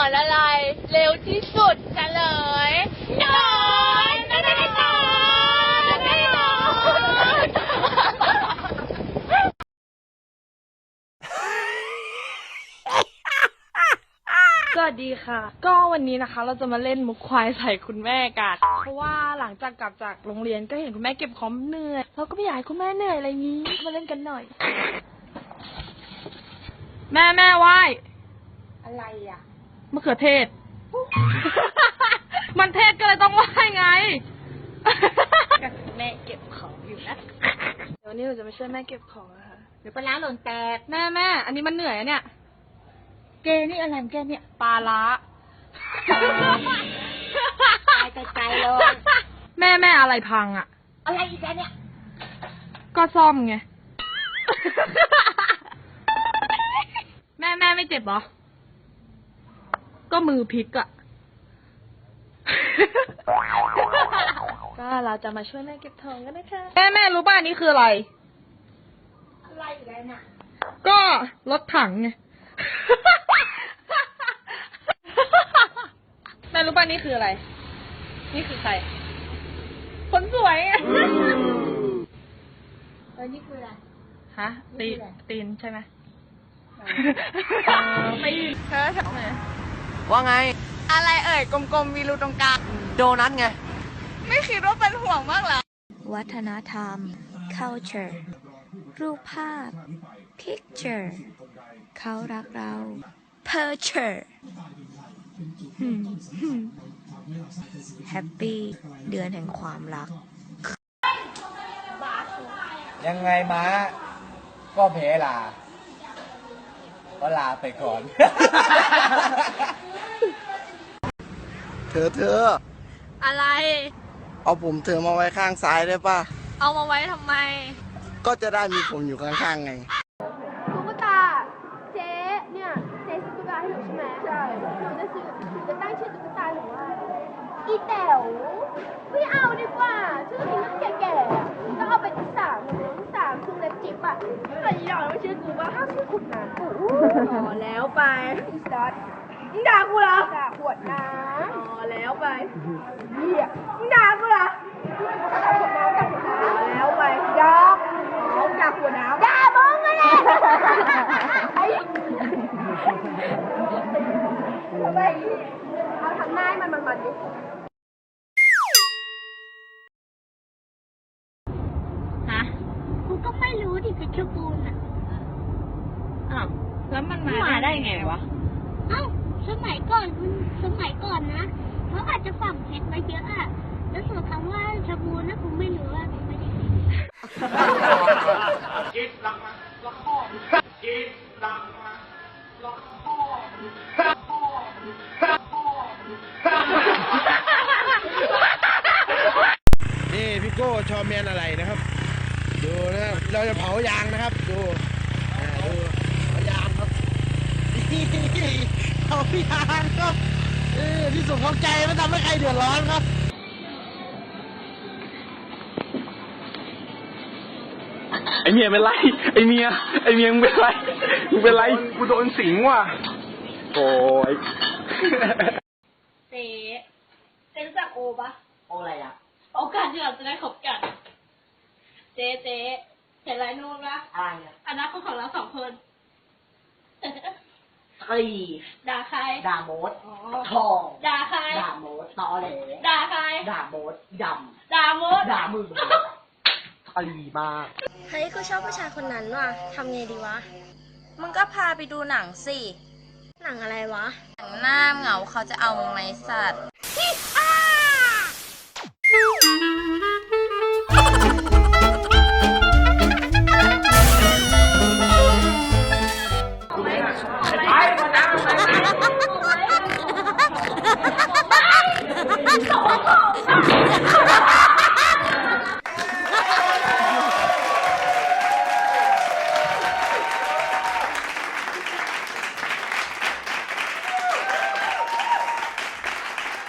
อนอะไร เร็วที่สุดเฉลยนอนนอนนอนนอนนอนสวัสดีค่ะ ก็วันนี้นะคะ เราจะมาเล่นมุกควายใส่คุณแม่กัน เพราะว่าหลังจากกลับจากโรงเรียนก็เห็นคุณแม่เก็บของเหนื่อย เราก็ไม่อยากให้คุณแม่เหนื่อยอะไรนี้ มาเล่นกันหน่อย แม่แม่ไหว้อะไรอะ มะเขือเทศ มันเทศก็เลยต้องไหว้ไง แม่เก็บของอยู่นะเดี๋ยววันนี้เราจะมาช่วยแม่เก็บของนะคะเดี๋ยวปลาร้าหล่นแตกแม่แม่ อันนี้มันเหนื่อยอะเนี่ย เกนี่อะไรของแกเนี่ยปลาล้า ตายใจใจเลย แม่แม่อะไรพังอะ อะไรอีกแล้วเนี่ย ก็ซ่อมไง แม่แม่ไม่เจ็บเหรอ ก็มือพลิกอะ ก็เราจะมาช่วยแม่เก็บทองกันนะคะแม่แม่รู้ป่ะอันนี้คืออะไร อะไรอีกแล้วเนี่ยก็รถถังไง แม่รู้ป่ะนี่คืออะไร นี่คือใคร คนสวยไง เออนี่คืออะไร ฮะตีนตีนใช่ไหม ตีนเธอทำไม ว่าไง อะไรเอ่ยกลมๆมีรูตรงกลาง โดนัทไง ไม่คิดว่าเป็นห่วงมากเหรอ วัฒนธรรม culture รูปภาพ picture เขารักเรา perture หืมหืม happy เดือนแห่งความรัก ยังไงม้าก็แพ้ลา ก็ลาไปก่อน เธอเธอ อะไร เอาผมเธอมาไว้ข้างซ้ายได้ป่ะ เอามาไว้ทำไม ก็จะได้มีผมอยู่ข้างๆไง ตุ๊กตาเจ๊เนี่ยเจ๊ซื้อตุ๊กตาให้หนูใช่ไหมใช่หนูจะซื้อหนูจะตั้งชื่อตุ๊กตาหนูว่าอีแต๋วไม่เอาดีกว่าชื่อนี้มันแก่ๆอะต้องเอาไปที่สามหนูที่สามคื อเล็บจิ๊บอะแต่อีหยอนไม่ชื่อกูว่าห้ามชื่อขุนนะกูอ๋อแล้วไปอีสตอดมึงด่ากูเหรอด่าขวดน้ำอ๋อแล้วไปเหี้ยมึงด่ากูเหรอด่าขวดน้ำด่าขวดน้ำอ๋อแล้วไปยอกอ๋อด่าขวดน้ำด่ามึงเลยไอ้ทำไมเอาทำหน้าให้มันมันดิ ฮะ กูก็ไม่รู้ดิ เพชรบูรณ์อะอ้าวแล้วมันมาได้ไงวะ เอ้าสมัยก่อนคุณสมัยก่อนนะเขาอาจจะฝังเพชรไว้เยอะอะแล้วส่วนคำว่าชรบูรณ์นะกูไม่รู้ว่ากูไม่ได้เรียนนี่พี่โก้ชอบเมียนอะไรนะครับ ดูนะครับเราจะเผายางนะครับ ดูอ่าดูเผายางครับเผายางครับเออที่สุดของใจไม่ทำให้ใครเดือดร้อนครับไอเมียเป็นไรไอเมียไอเมียมึงเป็นไรมึงเป็นไรกูโดนสิงว่ะโอ้ยเจ๊เจ๊รู้จักโอปะโออะไรอะโอกาสที่เราจะได้คบกันเจ๊เจ๊เห็นไรนู่นปะอะไรอะอนาคตของเราสองคนกรีด่าใครด่าโมดทองด่าใครด่าโมดตอแหลด่าใครด่าโมดยด่ามดด่ามึงกรีมากเฮ้ยกูชอบผู้ชายคนนั้นว่ะทำไงดีวะมึงก็พาไปดูหนังสิหนังอะไรวะหนังหน้าเหงาเขาจะเอามึงไหมสัตว์